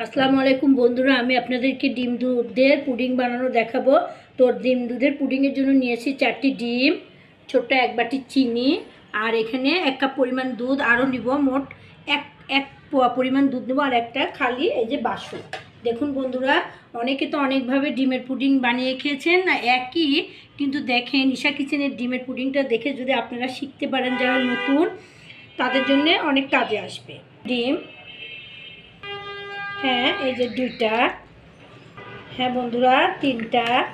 আসসালামু আলাইকুম বন্ধুরা, আমি আপনাদেরকে ডিম দুধের পুডিং বানানো দেখাবো। তো ডিম দুধের পুডিংয়ের জন্য নিয়েছি চারটি ডিম, ছোট্ট এক বাটি চিনি, আর এখানে এক কাপ পরিমাণ দুধ, আরও নিব মোট এক এক পরিমাণ দুধ নেব, আর একটা খালি এই যে বাসন। দেখুন বন্ধুরা, অনেকে তো অনেকভাবে ডিমের পুডিং বানিয়ে খেয়েছেন, না একই, কিন্তু দেখেন ঈশা কিচেনের ডিমের পুডিংটা দেখে যদি আপনারা শিখতে পারেন যারা নতুন, তাদের জন্য অনেক কাজে আসবে। ডিম হ্যাঁ এই যে দুইটা। হ্যাঁ বন্ধুরা, তিনটা।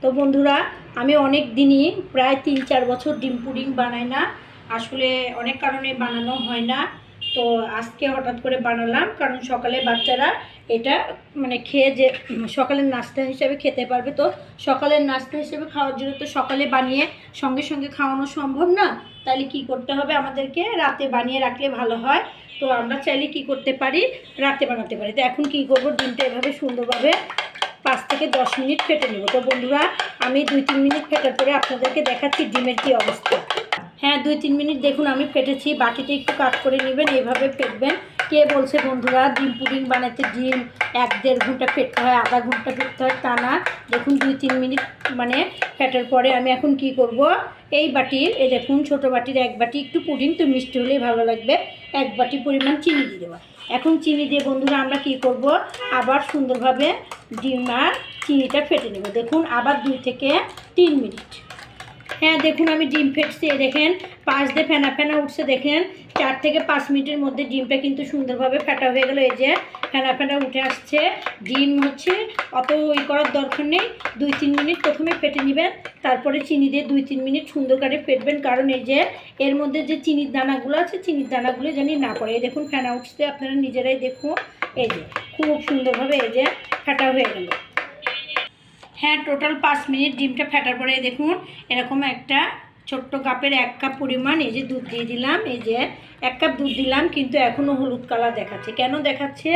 তো বন্ধুরা, আমি অনেক দিনই, প্রায় তিন চার বছর ডিম পুডিং বানাই না। আসলে অনেক কারণে বানানো হয় না। তো আজকে হঠাৎ করে বানালাম, কারণ সকালে বাচ্চারা এটা মানে খেয়ে যে সকালের নাস্তা হিসেবে খেতে পারবে। তো সকালের নাস্তা হিসেবে খাওয়ার জন্য তো সকালে বানিয়ে সঙ্গে সঙ্গে খাওয়ানো সম্ভব না। তাহলে কি করতে হবে আমাদেরকে রাতে বানিয়ে রাখলে ভালো হয়। তো আমরা চাইলে কি করতে পারি? রাতে বানাতে পারি। তো এখন কি করব? ডিমটা এভাবে সুন্দরভাবে পাঁচ থেকে দশ মিনিট ফেটে নেব। তো বন্ধুরা, আমি দুই তিন মিনিট ফেটার পরে আপনাদেরকে দেখাচ্ছি ডিমের কি অবস্থা। হ্যাঁ দুই তিন মিনিট দেখুন, আমি ফেটেছি। বাটিতে একটু কাট করে নেবেন এইভাবে ফেটবেন। কে বলছে বন্ধুরা, ডিম পুডিং বানাতে ডিম এক দেড় ঘণ্টা ফেটতে হয়, আধা ঘণ্টা ফেটতে হয়, তা না। দেখুন, দুই তিন মিনিট মানে ফেটার পরে আমি এখন কি করব? এই বাটির এই দেখুন, ছোটো বাটির এক বাটি। একটু পুডিং তো মিষ্টি হলেই ভালো লাগবে। এক বাটি পরিমাণ চিনি দিয়ে দেওয়া এখন চিনি দিয়ে বন্ধুরা আমরা কি করব? আবার সুন্দরভাবে ডিম আর চিনিটা ফেটে নেব। দেখুন, আবার দুই থেকে তিন মিনিট। হ্যাঁ দেখুন আমি ডিম ফেটছি দেখেন, পাশ দিয়ে ফেনা ফেনা উঠছে, দেখেন, চার থেকে পাঁচ মিনিটের মধ্যে ডিমটা কিন্তু সুন্দরভাবে ফেটা হয়ে গেলো, এই যে ফেনা ফেনা উঠে আসছে, ডিম হচ্ছে, অত ওই করার দরকার নেই, দুই তিন মিনিট প্রথমে ফেটে নেবেন, তারপরে চিনি দিয়ে দুই তিন মিনিট সুন্দর করে ফেটবেন, কারণ এই যে এর মধ্যে যে চিনির দানাগুলো আছে, চিনির দানাগুলো জানি না পড়ে, এই দেখুন ফেনা উঠছে, আপনারা নিজেরাই দেখুন, এই যে খুব সুন্দরভাবে এই যে ফেটা হয়ে গেল। হ্যাঁ টোটাল পাঁচ মিনিট ডিমটা ফেটার পরে দেখুন, এরকম একটা ছোট্ট কাপের এক কাপ পরিমাণ এই যে দুধ দিয়ে দিলাম, এই যে এক কাপ দুধ দিলাম, কিন্তু এখনও হলুদ কালার দেখাচ্ছে। কেন দেখাচ্ছে?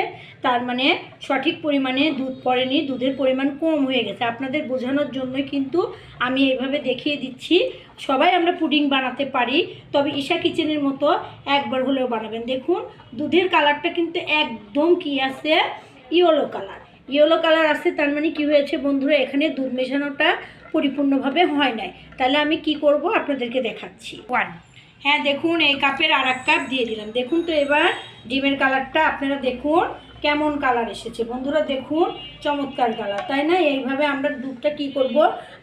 তার মানে সঠিক পরিমাণে দুধ পড়েনি, দুধের পরিমাণ কম হয়ে গেছে। আপনাদের বোঝানোর জন্যই কিন্তু আমি এইভাবে দেখিয়ে দিচ্ছি। সবাই আমরা পুডিং বানাতে পারি, তবে ঈশা কিচেনের মতো একবার হলেও বানাবেন। দেখুন, দুধের কালারটা কিন্তু একদম কি আছে? Yellow colour. ইয়েলো কালার আসছে, তার মানে কি হয়েছে বন্ধুরা? এখানে দুধ মেশানোটা পরিপূর্ণভাবে হয় নাই। তাহলে আমি কি করব? আপনাদেরকে দেখাচ্ছি। ওয়ান হ্যাঁ দেখুন, এই কাপের আর এক কাপ দিয়ে দিলাম। দেখুন তো এবার ডিমের কালারটা, আপনারা দেখুন কেমন কালার এসেছে। বন্ধুরা, দেখুন, চমৎকার কালার, তাই না? এইভাবে আমরা দুধটা কি করব?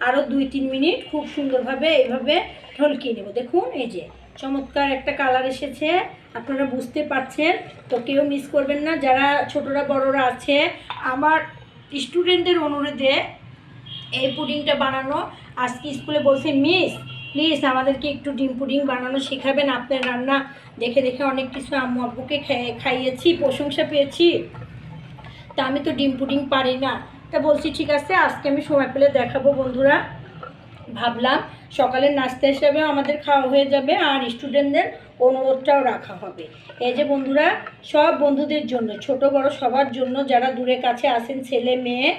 আরও দুই তিন মিনিট খুব সুন্দরভাবে এইভাবে ঢলকিয়ে নেব। দেখুন, এই যে চমৎকার একটা কালার এসেছে। আপনারা বুঝতে পারছেন, তো কেউ মিস করবেন না। যারা ছোটরা, বড়রা আছে, আমার স্টুডেন্টদের অনুরোধে এই পুডিংটা বানানো। আজকে স্কুলে বলছে মিস প্লিজ আমাদেরকে একটু ডিম পুডিং বানানো শেখাবেন। আপনার রান্না দেখে দেখে অনেক কিছু আম্মু আব্বুকে খাই- খাইয়েছি, প্রশংসা পেয়েছি। তা আমি তো ডিম পুডিং পারি না। তা বলছি, ঠিক আছে, আজকে আমি সময় পেলে দেখাবো বন্ধুরা। ভাবলাম, সকালের নাস্তা হিসাবেও আমাদের খাওয়া হয়ে যাবে। আর স্টুডেন্টদের অনুরোধটাও রাখা হবে। এই যে বন্ধুরা, সব বন্ধুদের জন্য, ছোট বড় সবার জন্য যারা দূরে কাছে আসেন ছেলে, মেয়ে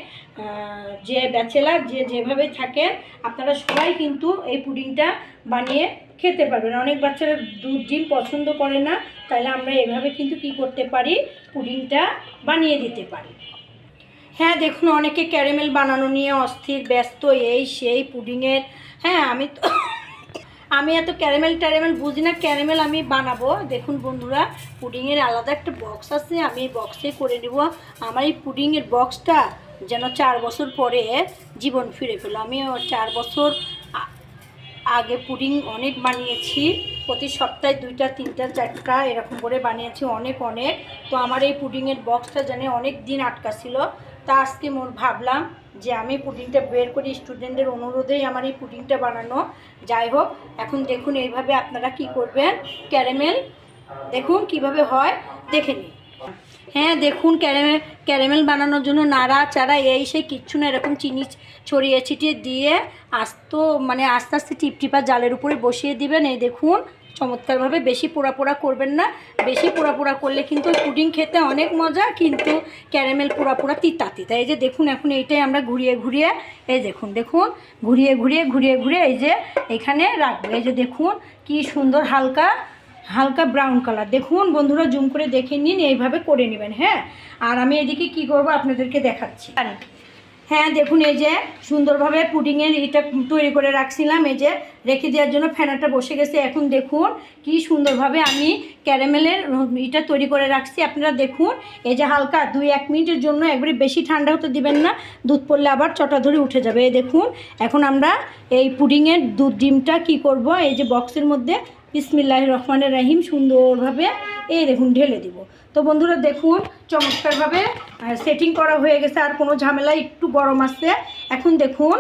যে ব্যাচেলার, যে যেভাবে থাকেন, আপনারা সবাই কিন্তু এই পুডিংটা বানিয়ে খেতে পারবেন। অনেক বাচ্চারা দুধ, ডিম পছন্দ করে না তাহলে আমরা এভাবে কিন্তু কি করতে পারি? পুডিংটা বানিয়ে দিতে পারি। হ্যাঁ দেখুন, অনেকে ক্যারামেল বানানো নিয়ে অস্থির, ব্যস্ত, এই সেই পুডিংয়ের হ্যাঁ আমি তো আমি এত ক্যারামেল ট্যারামেল বুঝি না, ক্যারামেল আমি বানাবো। দেখুন বন্ধুরা, পুডিংয়ের আলাদা একটা বক্স আছে, আমি এই বক্সে করে নেব। আমার এই পুডিংয়ের বক্সটা যেন চার বছর পরে জীবন ফিরে পেল। আমি চার বছর আগে পুডিং অনেক বানিয়েছি, প্রতি সপ্তাহে দুইটা, তিনটা, চারটা এরকম করে বানিয়েছি অনেক অনেক। তো আমার এই পুডিংয়ের বক্সটা জানে অনেক দিন আটকা ছিল তা আজকে মোর ভাবলাম যে আমি পুডিংটা বের করি স্টুডেন্টদের অনুরোধেই আমার এই পুটিংটা বানানো। যাই হোক, এখন দেখুন এইভাবে আপনারা কি করবেন। ক্যারামেল, দেখুন কীভাবে হয়, দেখে নিন। হ্যাঁ দেখুন ক্যারামেল ক্যারামেল বানানোর জন্য নাড়া চাড়া এই সেই কিচ্ছু না, এরকম চিনি ছড়িয়ে ছিটিয়ে দিয়ে আস্ত মানে আস্তে আস্তে টিপটিপা জালের উপরে বসিয়ে দিবেন। এই দেখুন চমৎকারভাবে বেশি পোড়া পোড়া করবেন না। বেশি পোড়া পোড়া করলে কিন্তু পুডিং খেতে অনেক মজা, কিন্তু ক্যারামেল পোড়া পোড়া তিতা তিতা। এই যে দেখুন, এখন এইটাই আমরা ঘুরিয়ে ঘুরিয়ে, এই দেখুন দেখুন, ঘুরিয়ে ঘুরিয়ে ঘুরিয়ে ঘুরিয়ে এই যে এখানে রাখব। এই যে দেখুন, কি সুন্দর হালকা হালকা ব্রাউন কালার। দেখুন, বন্ধুরা, জুম করে দেখে নিন, এইভাবে করে নেবেন হ্যাঁ? আর আমি এদিকে কি করব, আপনাদেরকে দেখাচ্ছি। হ্যাঁ দেখুন, এই যে সুন্দরভাবে পুডিংয়ের এটা তৈরি করে রাখছিলাম। এই যে রেখে দেওয়ার জন্য ফেনাটা বসে গেছে। এখন দেখুন কি সুন্দরভাবে আমি ক্যারামেলের এটা তৈরি করে রাখছি। আপনারা দেখুন, এই যে হালকা দুই এক মিনিটের জন্য একবারে বেশি ঠান্ডা হতে দিবেন না। দুধ পড়লে আবার চটা ধরে উঠে যাবে। এই দেখুন, এখন আমরা এই পুডিংয়ের দুধ ডিমটা কি করব? এই যে বক্সের মধ্যে বিসমিল্লাহ রহমানের রাহিম সুন্দরভাবে এই দেখুন ঢেলে দিব। তো বন্ধুরা দেখুন, চমৎকারভাবে সেটিং করা হয়ে গেছে, আর কোনো ঝামেলা, একটু গরম আসছে এখন দেখুন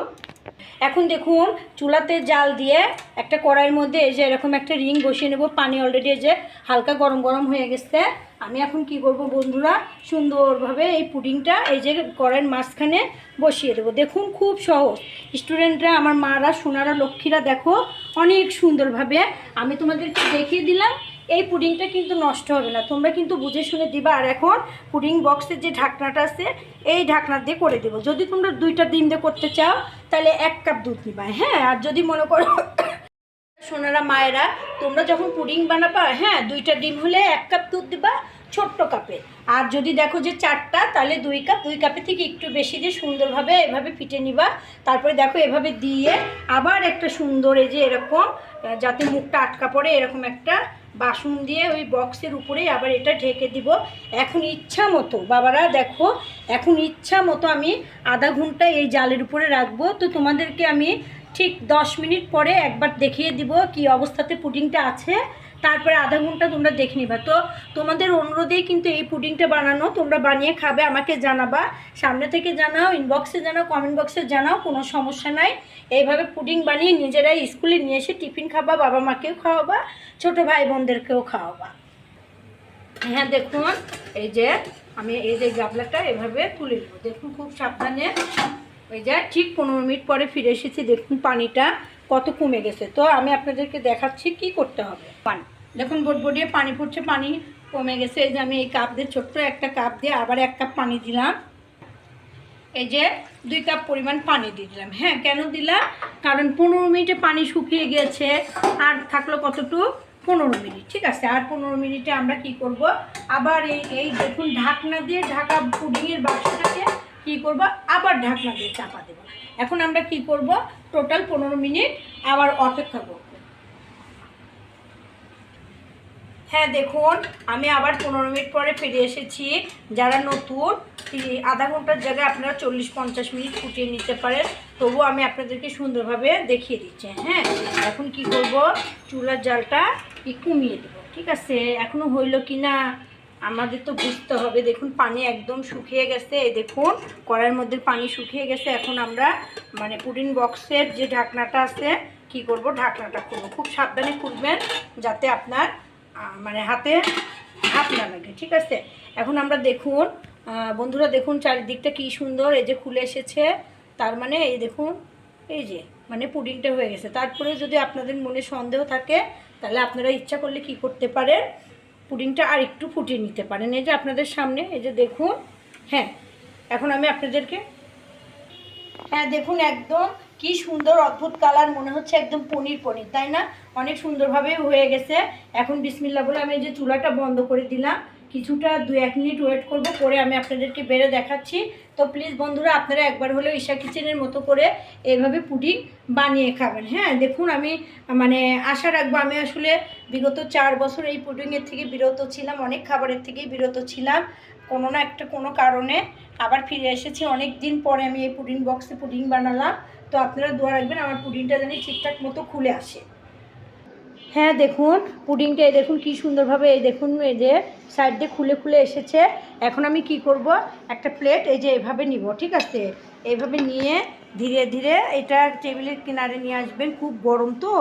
এখন দেখুন, চুলাতে জাল দিয়ে একটা কড়াইয়ের মধ্যে এই যে এরকম একটা রিং বসিয়ে নেব। পানি অলরেডি এই যে হালকা গরম গরম হয়ে গেছে। আমি এখন কি করব বন্ধুরা? সুন্দরভাবে এই পুডিংটা এই যে কড়াইয়ের মাঝখানে বসিয়ে দেবো। দেখুন, খুব সহজ। স্টুডেন্টরা, আমার মারা, সোনারা, লক্ষ্মীরা, দেখো, অনেক সুন্দরভাবে। আমি তোমাদেরকে দেখিয়ে দিলাম এই পুডিংটা কিন্তু নষ্ট হবে না। তোমরা কিন্তু বুঝে শুনে দিবা। আর এখন পুডিং বক্সের যে ঢাকনাটা আছে, এই ঢাকনা দিয়ে করে দেবো। যদি তোমরা দুইটা ডিম দিয়ে করতে চাও, তাহলে এক কাপ দুধ নিবা হ্যাঁ? আর যদি মনে করো সোনারা, মায়েরা, তোমরা যখন পুডিং বানাবা হ্যাঁ দুইটা ডিম হলে এক কাপ দুধ দিবা ছোট্ট কাপে। আর যদি দেখো যে চারটা, তাহলে দুই কাপ, দুই কাপে থেকে একটু বেশি দিয়ে সুন্দরভাবে এভাবে ফিটে নিবা। তারপরে দেখো এভাবে দিয়ে আবার একটা সুন্দর এই যে এরকম যাতে মুখটা আটকা পড়ে, এরকম একটা বাসন দিয়ে ওই বক্সের উপরেই আবার এটা ঢেকে দিব। এখন ইচ্ছা মতো, বাবারা দেখো, এখন ইচ্ছা মতো আমি আধা ঘণ্টা এই জালের উপরে রাখব। তো তোমাদেরকে আমি ঠিক দশ মিনিট পরে একবার দেখিয়ে দিব কি অবস্থাতে পুডিংটা আছে। তারপরে আধা ঘণ্টা তোমরা দেখে নিবা। তো তোমাদের অনুরোধেই কিন্তু এই পুডিংটা বানানো। তোমরা বানিয়ে খাবে, আমাকে জানাবা। সামনে থেকে জানাও ইনবক্সে জানাও কমেন্ট বক্সে জানাও, কোনো সমস্যা নাই। এইভাবে পুডিং বানিয়ে নিজেরাই স্কুলে নিয়ে এসে টিফিন খাবা, বাবা মাকেও খাওয়াবা, ছোটো ভাই বোনদেরকেও খাওয়াবা। হ্যাঁ দেখুন, এই যে আমি এই যে গাবলাটা এভাবে তুলে নেব। দেখুন, খুব সাবধানে। ওই যে ঠিক পনেরো মিনিট পরে ফিরে এসেছি। দেখুন, পানিটা কত কমে গেছে। তো আমি আপনাদেরকে দেখাচ্ছি কি করতে হবে। পানি। দেখুন বটবটিয়ে পানি পড়ছে, পানি কমে গেছে। এই যে আমি এই কাপ দিয়ে, ছোট্ট একটা কাপ দিয়ে আবার এক কাপ পানি দিলাম। এই যে দুই কাপ পরিমাণ পানি দিয়ে দিলাম। হ্যাঁ কেন দিলাম? কারণ পনেরো মিনিটে পানি শুকিয়ে গেছে। আর থাকল কতটুকু? পনেরো মিনিট, ঠিক আছে? আর পনেরো মিনিটে আমরা কি করব? আবার এই এই দেখুন, ঢাকনা দিয়ে ঢাকা পুডিংয়ের বাক্সটাকে কি করব? আবার ঢাকনা দিয়ে চাপা দেবো। এখন আমরা কি করব? টোটাল পনেরো মিনিট আবার অপেক্ষা করব। হ্যাঁ দেখুন, আমি আবার পনেরো মিনিট পরে ফিরে এসেছি। যারা নতুন আধা ঘণ্টার জায়গায় আপনারা চল্লিশ, পঞ্চাশ মিনিট ফুটিয়ে নিতে পারেন। তবু আমি আপনাদেরকে সুন্দরভাবে দেখিয়ে দিচ্ছি। হ্যাঁ এখন কি করব? চুলার জালটা কি কমিয়ে দেবো? ঠিক আছে এখনও হইল কি না? আমাদের তো বুঝতে হবে। দেখুন, পানি একদম শুকিয়ে গেছে। এই দেখুন, কড়াইয়ের মধ্যে পানি শুকিয়ে গেছে। এখন আমরা মানে পুডিং বক্সের যে ঢাকনাটা আছে, কি করব? ঢাকনাটা খুলবো। খুব সাবধানে খুলবেন, যাতে আপনার মানে হাতে হাত না লাগে, ঠিক আছে? এখন আমরা দেখুন বন্ধুরা দেখুন চারিদিকটা কি সুন্দর, এই যে খুলে এসেছে, তার মানে এই দেখুন, এই যে মানে পুডিংটা হয়ে গেছে। তারপরে যদি আপনাদের মনে সন্দেহ থাকে, তাহলে আপনারা ইচ্ছা করলে কি করতে পারেন, পুডিংটা আর একটু ফুটিয়ে নিতে পারেন। এই যে আপনাদের সামনে, এই যে দেখুন হ্যাঁ এখন আমি আপনাদেরকে হ্যাঁ দেখুন একদম কি সুন্দর অদ্ভুত কালার, মনে হচ্ছে একদম পনির পনির, তাই না? অনেক সুন্দরভাবে হয়ে গেছে। এখন বিসমিল্লা বলে আমি যে চুলাটা বন্ধ করে দিলাম। কিছুটা দু এক মিনিট ওয়েট করব করে আমি আপনাদেরকে বেড়ে দেখাচ্ছি। তো প্লিজ বন্ধুরা, আপনারা একবার হলেও ঈশা কিচেনের মতো করে এইভাবে পুডিং বানিয়ে খাবেন। হ্যাঁ দেখুন আমি মানে আশা রাখব আমি আসলে বিগত চার বছর এই পুডিংয়ের থেকে বিরত ছিলাম, অনেক খাবারের থেকেই বিরত ছিলাম, কোনো না একটা কোনো কারণে। আবার ফিরে এসেছি অনেক দিন পরে আমি এই পুডিং বক্সে পুডিং বানালাম। তো আপনারা দোয়া রাখবেন, আমার পুডিংটা যেন ঠিকঠাক মতো খুলে আসে। হ্যাঁ দেখুন, পুডিংটা, এই দেখুন কি সুন্দরভাবে, এই দেখুন, এই যে সাইড দিয়ে খুলে খুলে এসেছে। এখন আমি কি করব? একটা প্লেট এই যে এভাবে নিব, ঠিক আছে? এইভাবে নিয়ে ধীরে ধীরে এটা টেবিলের কিনারে নিয়ে আসবেন, খুব গরম তো।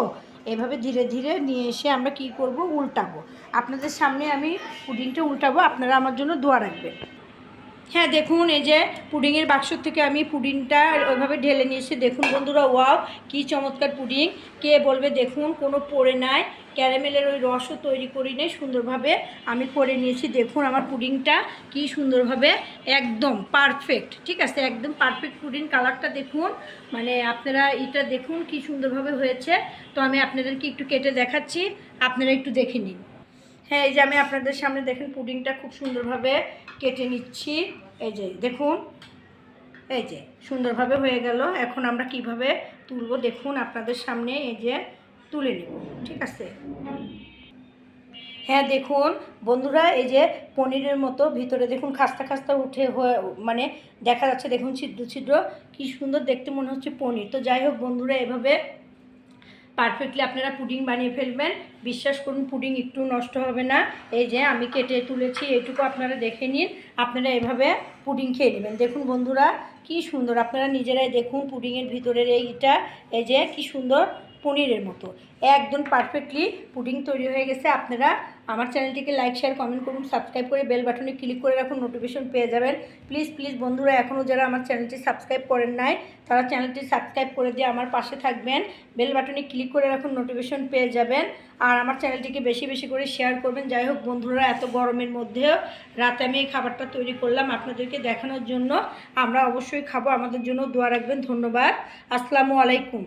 এভাবে ধীরে ধীরে নিয়ে এসে আমরা কি করব? উল্টাবো। আপনাদের সামনে আমি পুডিংটা উল্টাবো, আপনারা আমার জন্য দোয়া রাখবেন। হ্যাঁ দেখুন, এই যে পুডিংয়ের বাক্স থেকে আমি পুডিংটা ওইভাবে ঢেলে নিয়েছি। দেখুন বন্ধুরা, ওয়াও, কি চমৎকার পুডিং। কে বলবে, দেখুন, কোনো পড়ে নাই। ক্যারামেলের ওই রসও তৈরি করি নেই, সুন্দরভাবে আমি করে নিয়েছি। দেখুন আমার পুডিংটা কি সুন্দরভাবে, একদম পারফেক্ট, ঠিক আছে? একদম পারফেক্ট পুডিং কালারটা দেখুন। মানে আপনারা এটা দেখুন কি সুন্দরভাবে হয়েছে। তো আমি আপনাদেরকে একটু কেটে দেখাচ্ছি, আপনারা একটু দেখে নিন। হ্যাঁ এই যে আমি আপনাদের সামনে দেখেন পুডিংটা খুব সুন্দরভাবে কেটে নিচ্ছি। এই যে, দেখুন। এই যে, সুন্দরভাবে হয়ে গেল। এখন আমরা কীভাবে তুলব দেখুন আপনাদের সামনে, এই যে, তুলে নেব। ঠিক আছে? হ্যাঁ দেখুন। বন্ধুরা, এই যে, পনিরের মতো ভিতরে দেখুন খাস্তা খাস্তা উঠে হয়ে মানে দেখা যাচ্ছে দেখুন ছিদ্র ছিদ্র। কী সুন্দর দেখতে মনে হচ্ছে পনির। তো যাই হোক বন্ধুরা, এভাবে পারফেক্টলি আপনারা পুডিং বানিয়ে ফেলবেন। বিশ্বাস করুন পুডিং একটু নষ্ট হবে না। এই যে আমি কেটে তুলেছি এইটুকু আপনারা দেখে নিন। আপনারা এভাবে পুডিং খেয়ে নেবেন। দেখুন বন্ধুরা, কি সুন্দর। আপনারা নিজেরাই দেখুন পুডিংয়ের ভিতরের এইটা, এই যে কি সুন্দর পনিরের মতো। একদম পারফেক্টলি পুডিং তৈরি হয়ে গেছে। আপনারা আমার চ্যানেলটিকে লাইক শেয়ার কমেন্ট করুন সাবস্ক্রাইব করে বেল বাটনে ক্লিক করে রাখুন নোটিফিকেশন পেয়ে যাবেন। প্লিজ প্লিজ বন্ধুরা এখনও যারা আমার চ্যানেলটি সাবস্ক্রাইব করেন নাই, তারা চ্যানেলটি সাবস্ক্রাইব করে দিয়ে আমার পাশে থাকবেন। বেল বাটনে ক্লিক করে রাখুন নোটিফিকেশন পেয়ে যাবেন। আর আমার চ্যানেলটিকে বেশি বেশি করে শেয়ার করবেন। যাই হোক, বন্ধুরা, এত গরমের মধ্যেও রাতে আমি এই খাবারটা তৈরি করলাম আপনাদেরকে দেখানোর জন্য। আমরা অবশ্যই খাব। আমাদের জন্য দোয়া রাখবেন। ধন্যবাদ। আসসালামু আলাইকুম।